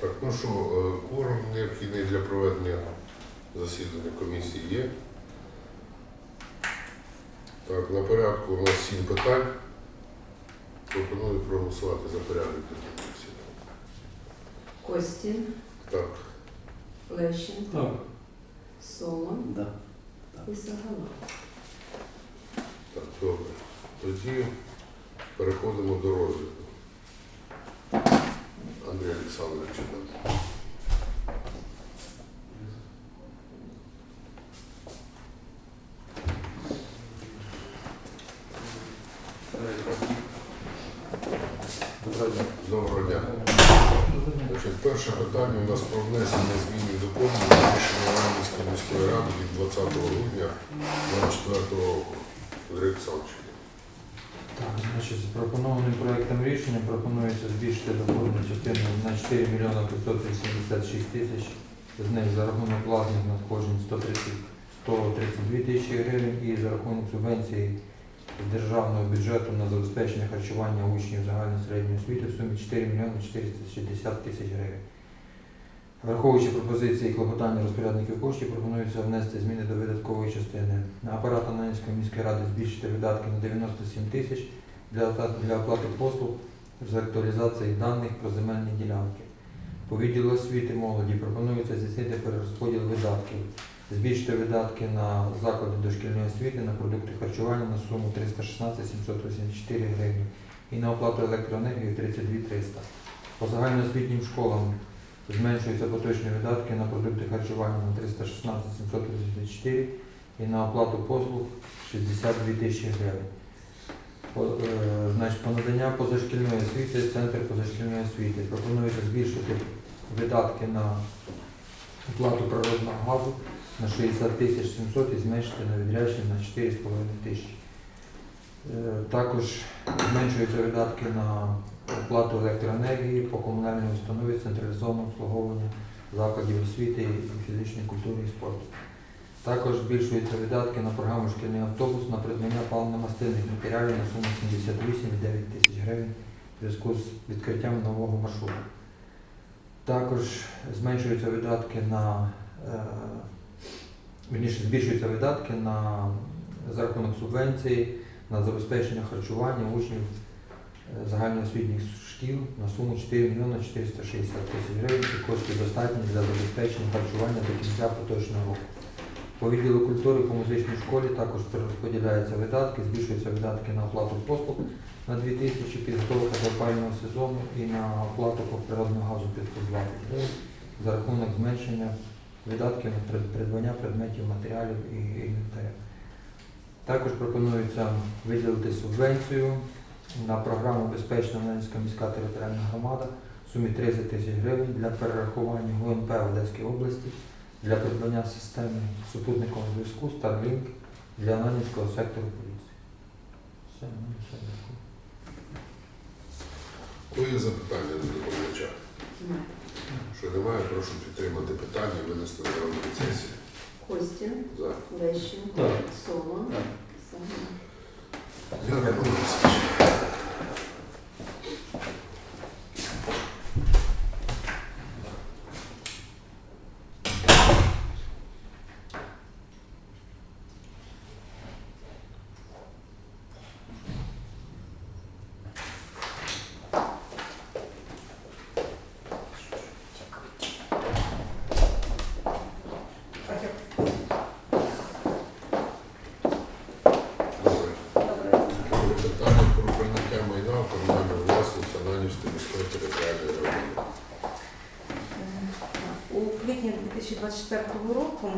Так, ну що, кворум необхідний для проведення засідання комісії є. Так, на порядку у нас сім питань. Пропоную проголосувати за порядок денний засідання. Костін, Так, Лещенко, Так. Солон Да. і Сагалов. так, добре. Тоді переходимо до розгляду. Андрій Олександрович, читайте. Доброго дня. Значить, перше питання у нас про внесення змін і доповнень до рішення Іванівської міської ради від 20 грудня 2024 року. Андрій Олександрович. Так, значить, з пропонованим проектом рішення пропонується збільшити доходну частину на 4 мільйони 586 тисяч, з них за рахунок власних надходжень 130 132 тисячі гривень і за рахунок субвенції державного бюджету на забезпечення харчування учнів загальної середньої освіти в сумі 4 мільйони 460 тисяч гривень. Враховуючи пропозиції і клопотання розпорядників коштів, пропонується внести зміни до видаткової частини. На апарат Ананівської міської ради збільшити видатки на 97 тисяч для оплати послуг з актуалізації даних про земельні ділянки. По відділу освіти молоді пропонується здійснити перерозподіл видатків, збільшити видатки на заклади дошкільної освіти на продукти харчування на суму 316 784 гривні і на оплату електроенергії 32 300. По загальноосвітнім школам Зменшуються поточні видатки на продукти харчування на 316 734 і на оплату послуг 62 тисячі гривень. По, е, значить, по надання позашкільної освіти, центр позашкільної освіти пропонується збільшити видатки на оплату природного газу на 60 тисяч 700 і зменшити на відрядження на 4,5 тисячі. Е, Також зменшуються видатки на оплату електроенергії по комунальній установі централізованого обслуговування закладів освіти фізичної культури і спорту. Також збільшуються видатки на програму шкільний автобус на придбання паливно-мастильних матеріалів на суму 78,9 тисяч гривень в зв'язку з відкриттям нового маршруту. Також зменшуються видатки на е, збільшуються видатки на за рахунок субвенції на забезпечення харчування учнів е, загальноосвітніх шкіл на суму 4 мільйони 460 тисяч гривень і коштів достатні для забезпечення харчування до кінця поточного року. По відділу культури по музичній школі також перерозподіляються видатки, збільшуються видатки на оплату послуг на 2 тисячі, підготовка до опалювального сезону і на оплату по природному газу 520 гривень за рахунок зменшення видатків на придбання предметів, матеріалів і інвентаря. Також пропонується виділити субвенцію на програму Безпечна Ленінська міська територіальна громада в сумі 30 тисяч гривень для перерахування ГУНП в Одеській області для придбання системи супутникового зв'язку Starlink для Ленінського сектору поліції. Все, ну, все, дякую. Коли є запитання до доповідача? Що немає, прошу підтримати питання і винести на розгляд Костін, За. Лещенко. Солон, Так. Сагалов. Дякую, Олексійович. Добре. Друге питання про прийняття майна в комунальну власність Ананівської міської територіальної громади. У квітні 2024 року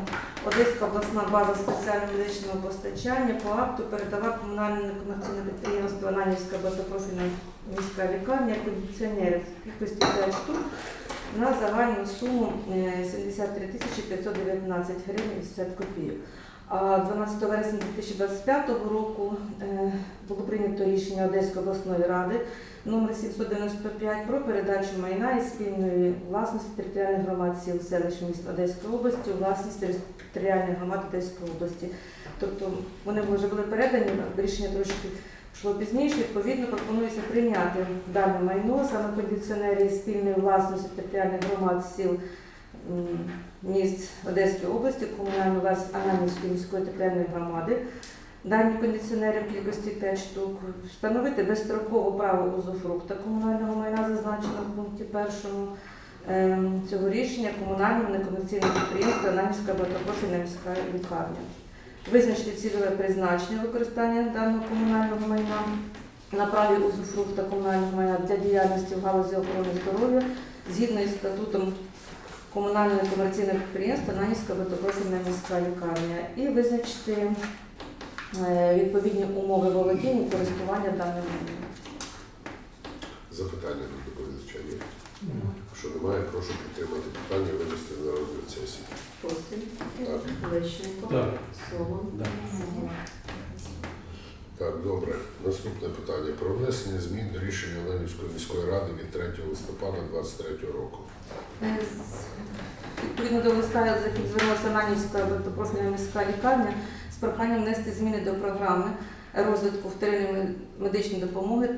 Одеська обласна база спеціального медичного постачання по акту передала комунальне некомерційне підприємство Ананівська багатопрофільна міська лікарня кондиціонерів кількості 5 штук на загальну суму е, 73 тисячі 519 гривень 50 копійок. А 12 вересня 2025 року е, було прийнято рішення Одеської обласної ради номер 795 про передачу майна із спільної власності територіальних громад сіл селищ міст Одеської області власність територіальних громад Одеської області. Тобто вони вже були передані, рішення трошки йшло пізніше. Відповідно, пропонується прийняти дане майно саме кондиціонери спільної власності територіальних громад сіл міст Одеської області, комунальної власності Ананівської міської територіальної громади. Дані кондиціонери в кількості 5 штук. Встановити безстроково право узуфрукта комунального майна, зазначено в пункті першому ем, цього рішення комунального некомерційного підприємства Ананівська багатопрофільна міська лікарня. Визначити цільове призначення використання даного комунального майна на праві узуфрукта комунального майна для діяльності в галузі охорони здоров'я згідно із статутом комунального некомерційного підприємства Ананівська багатопрофільна міська лікарня і визначити е, відповідні умови володіння і користування даним майном. Запитання до доповідача є. Якщо немає, прошу підтримати питання, винести на розгляд сесії. Костін, Так. Лещенко, Так. Солон. Так, добре. Наступне питання. Про внесення змін до рішення Ленівської міської ради від 3 листопада 2023 року. Е, Відповідно до листа, з яким звернулася Ананівська багатопрофільна міська лікарня з проханням внести зміни до програми розвитку вторинної медичної допомоги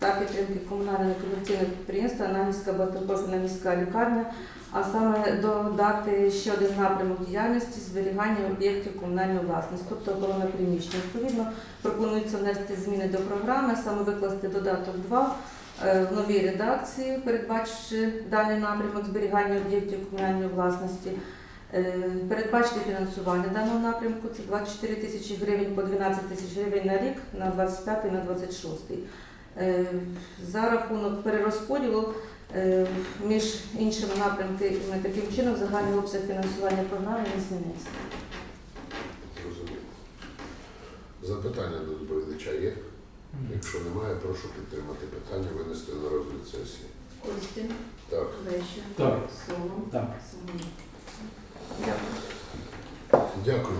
та підтримки комунального комерційного підприємства Ананівська багатопрофільна міська лікарня, а саме додати ще один напрямок діяльності зберігання об'єктів комунальної власності, тобто охорона приміщення. Відповідно, пропонується внести зміни до програми, саме викласти додаток 2 е, в новій редакції, передбачивши даний напрямок зберігання об'єктів комунальної власності. Е, Передбачити фінансування даного напрямку це 24 тисячі гривень по 12 тисяч гривень на рік на 25 і на 26. Е, За рахунок перерозподілу е, між іншими напрямками таким чином загальний обсяг фінансування програми не змінився. Зрозуміло. Запитання до доповідача є. Якщо немає, прошу підтримати питання, винести на розгляд сесії. Костін, Так. Лещенко, Так. Солон, Так. Самовар. Дякую. Дякую.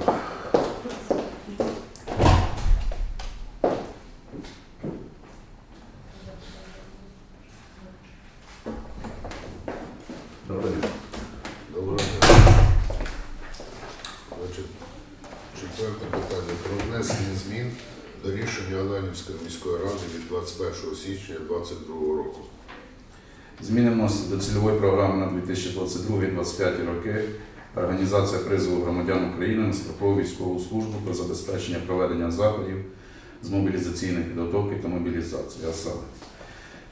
Добрий день. Доброго дня. Значить, четверте питання про внесення змін до рішення Ананівської міської ради від 21 січня 2022 року. Зміни вносяться до цільової програми на 2022-2025 роки. Організація призову громадян України на строкову військову службу про забезпечення проведення заходів з мобілізаційної підготовки та мобілізації. А саме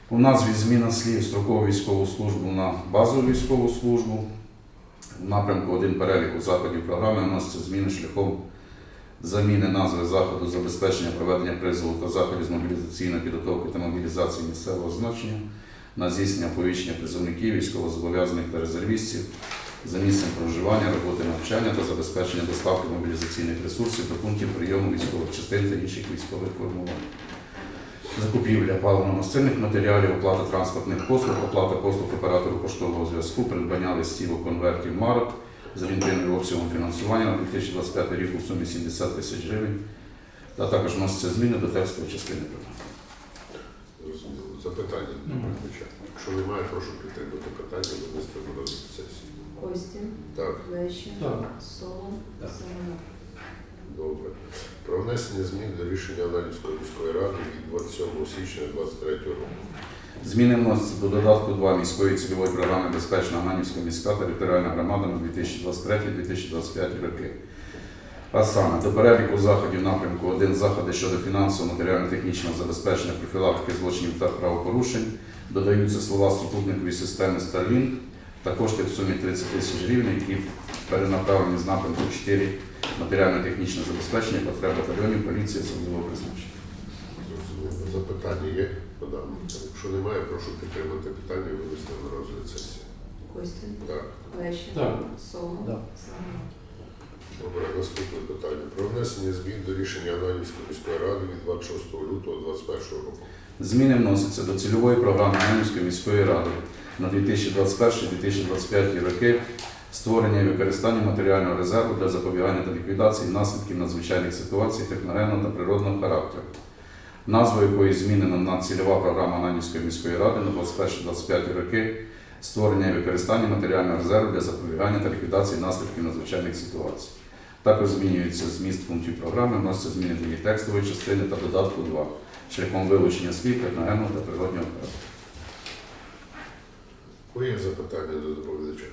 у назві зміна слів строкову військову службу на базову військову службу. В напрямку один переліку заходів програми вносяться зміни шляхом заміни назви заходу забезпечення проведення призову заходів з мобілізаційної підготовки та мобілізації місцевого значення на здійснення оповіщення призовників, військовозобов'язаних та резервістів за місцем проживання, роботи навчання та забезпечення доставки мобілізаційних ресурсів до пунктів прийому військових частин та інших військових формувань. Закупівля паливно-мастильних матеріалів, оплата транспортних послуг, оплата послуг оператору поштового зв'язку, придбання листівок, конвертів, марок з орієнтирним обсягом фінансування на 2025 рік у сумі 70 тисяч гривень, та також вносяться зміни до текстової частини програми. Зрозуміло. Запитання до доповідача. Якщо немає, прошу підтримати питання, винести на сесії. Костя, Так. Лещенко, Так. Самовар. Добре. Про внесення змін до рішення Ананівської міської ради від 27 січня 2023 року. Зміни до додатку 2 міської цільової програми Безпечна Ананівська міська територіальна громада на 2023-2025 роки. А саме до переліку заходів напрямку 1 заходи щодо фінансово матеріально-технічного забезпечення профілактики злочинів та правопорушень додаються слова супутникової системи Starlink та кошти в сумі 30 тисяч гривень, які перенаправлені з напрямку 4 матеріально-технічне забезпечення потреб батальйонів поліції особливого призначення. Зрозуміло. Запитання є по даному? Якщо немає, прошу підтримати питання і винести на розгляд сесії. Костін, Так. Лещенко, Так. Солон, Да. Добре, наступне питання. Про внесення змін до рішення Ананівської міської ради від 26 лютого 2021 року. Зміни вносяться до цільової програми Анімської міської ради на 2021-2025 роки створення і використання матеріального резерву для запобігання та ліквідації наслідків надзвичайних ситуацій техногенного та природного характеру. Назву якої змінена на цільова програма Ананівської міської ради на 21-25 роки створення і використання матеріального резерву для запобігання та ліквідації наслідків надзвичайних ситуацій. Також змінюється зміст пунктів програми, вносяться зміни до її текстової частини та додатку 2. шляхом вилучення слів техногенного та природнього характеру. Є запитання до доповідача?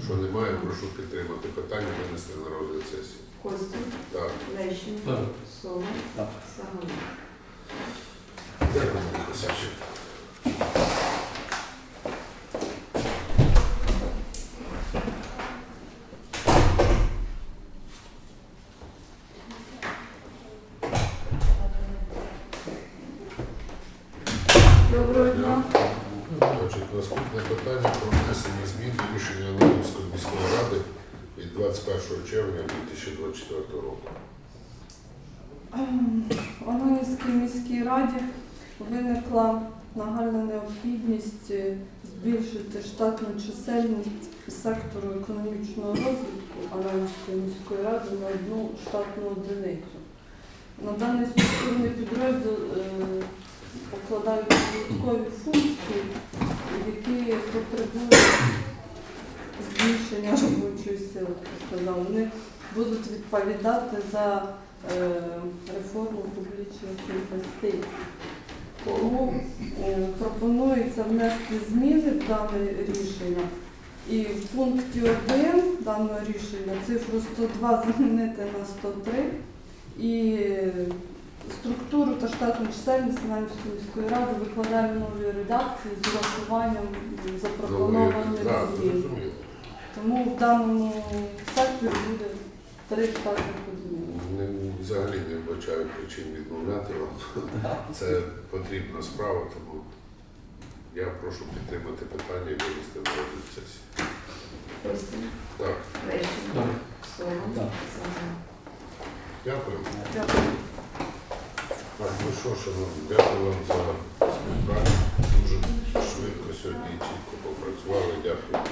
Що немає, прошу підтримати питання, винести на розгляд сесії. Костя, Так. Лещенко, Так. Соло, Так. Дякую, Андрій Косачик. Доброго дня. Значить, наступне питання про внесення змін до рішення Ланівської міської ради від 21 червня 2024 року. Анонівській міській раді виникла нагальна необхідність е, збільшити штатну чисельність сектору економічного розвитку Анонівської міської ради на одну штатну одиницю. На даний структурний підрозділ е, покладають додаткові функції, які потребують збільшення робочої сили, як я сказала. Вони будуть відповідати за е, реформу публічних інвестицій. Тому е, пропонується внести зміни в дане рішення. І в пункті 1 даного рішення цифру 102 замінити на 103 і структуру та штатну чисельність Іванівської міської ради викладаємо в новій редакції з урахуванням запропонованих змін. Тому в даному секторі буде три штатних. Не- Взагалі не вбачаю причин відмовляти вам. Це потрібна справа, тому я прошу підтримати питання і винести на розгляд сесії. Костін, Так, Лещенко, Соло, Так. Дякую. Дякую. Так, ну що, шановні, дякую вам за співпрацю. Дуже швидко сьогодні і чітко попрацювали. Дякую.